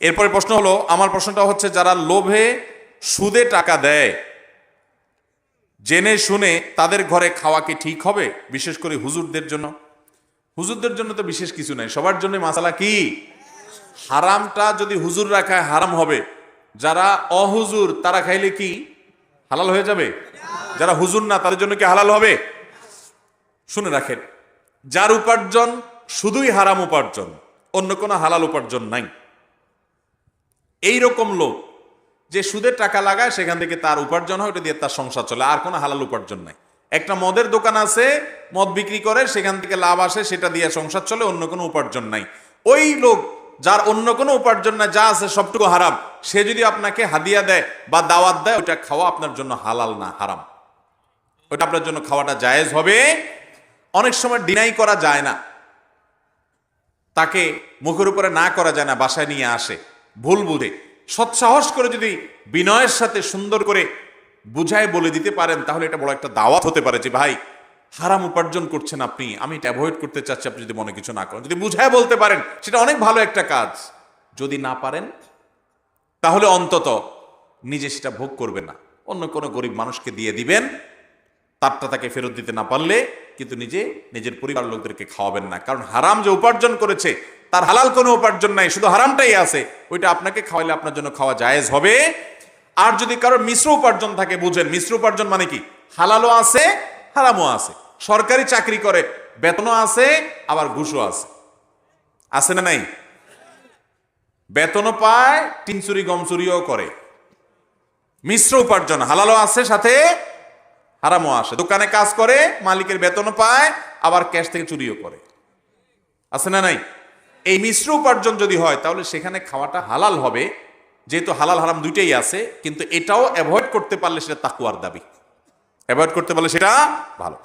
এরপরে প্রশ্ন হলো, আমার প্রশ্নটা হচ্ছে, যারা লোভে সুদে টাকা দেয়, জেনে শুনে তাদের ঘরে খাওয়া কি ঠিক হবে? বিশেষ করে হুজুরদের জন্য। হুজুরদের জন্য তো বিশেষ কিছু নাই। সবার জন্য মাসালা কি? হারামটা যদি হুজুর রাখায় হারাম হবে। যারা অহুজুর, তারা খাইলে কি? হালাল হয়ে যাবে? যারা হুজুর না, তাদের জন্য কি হালাল হবে? শুনে রাখেন। যার উপার্জন শুধুই হারাম উপার্জন, অন্য কোনো হালাল উপার্জন নাই। এই রকম লোক যে সুদের টাকা লাগায় সেখান থেকে তার উপার্জন হয়, ওটা দিয়ে তার সংসার চলে। আর কোনো হালাল উপার্জন নাই। একটা মদের দোকান আছে, মদ বিক্রি করে, সেখান থেকে লাভ আসে, সেটা দিয়ে সংসার চলে, অন্য কোনো উপার্জন নাই। ওই লোক যার অন্য কোনো উপার্জন নাই, যা আছে সবটুকু হারাম, সে যদি আপনাকে হাদিয়া দেয় বা দাওয়াত দেয় ওটা খাওয়া আপনার জন্য হালাল না, হারাম। ওটা আপনার জন্য খাওয়াটা জায়েজ হবে। অনেক সময় ডিনাই করা যায় না। তাকে মুখের উপরে না করা যায় না, বাসায় নিয়ে আসে। ভুল বুঝে। সৎসাহস করে যদি বিনয়ের সাথে সুন্দর করে বুঝায় বলে দিতে পারেন, তাহলে এটা বড় একটা দাওয়াত হতে পারে যে, ভাই, হারাম উপার্জন করছেন আপনি, আমি এটা অ্যাভয়েড করতে চাচ্ছি, আপনি যদি মনে কিছু না করেন। যদি বুঝায় বলতে পারেন, সেটা অনেক ভালো একটা কাজ। যদি না পারেন, তাহলে অন্তত নিজে সেটা ভোগ করবে না। অন্য কোনো গরিব মানুষকে দিয়ে দিবেন, তারটা তাকে ফেরত দিতে না পারলে কিন্তু নিজে, নিজের পরিবার লোকদেরকে খাওয়াবেন না। কারণ হারাম যে উপার্জন করেছে তার হালাল কোনো উপার্জন নাই, শুধু হারামটাই আছে। ওইটা আপনাকে খাওয়াইলে আপনার জন্য খাওয়া জায়েজ হবে। আর যদি কারোর মিশ্র উপার্জন থাকে, বুঝেন, মিশ্র উপার্জন মানে কি? হালালও আছে, হারামও আছে। সরকারি চাকরি করে, বেতনও আছে, আবার ঘুষও আছে। আছে না নাই? বেতনও পায় তিন চুরি, গম চুরিও করে। মিশ্র উপার্জন, হালালও আছে, সাথে হারামও আসে। দোকানে কাজ করে, মালিকের বেতনও পায়, আবার ক্যাশ থেকে চুরিও করে। আছে না নাই? এই মিশ্র উপার্জন যদি হয়, তাহলে সেখানে খাওয়াটা হালাল হবে। যেহেতু হালাল হারাম দুইটাই আছে, কিন্তু এটাও অ্যাভয়েড করতে পারলে সেটা তাকুয়ার দাবি। অ্যাভয়েড করতে পারলে সেটা ভালো।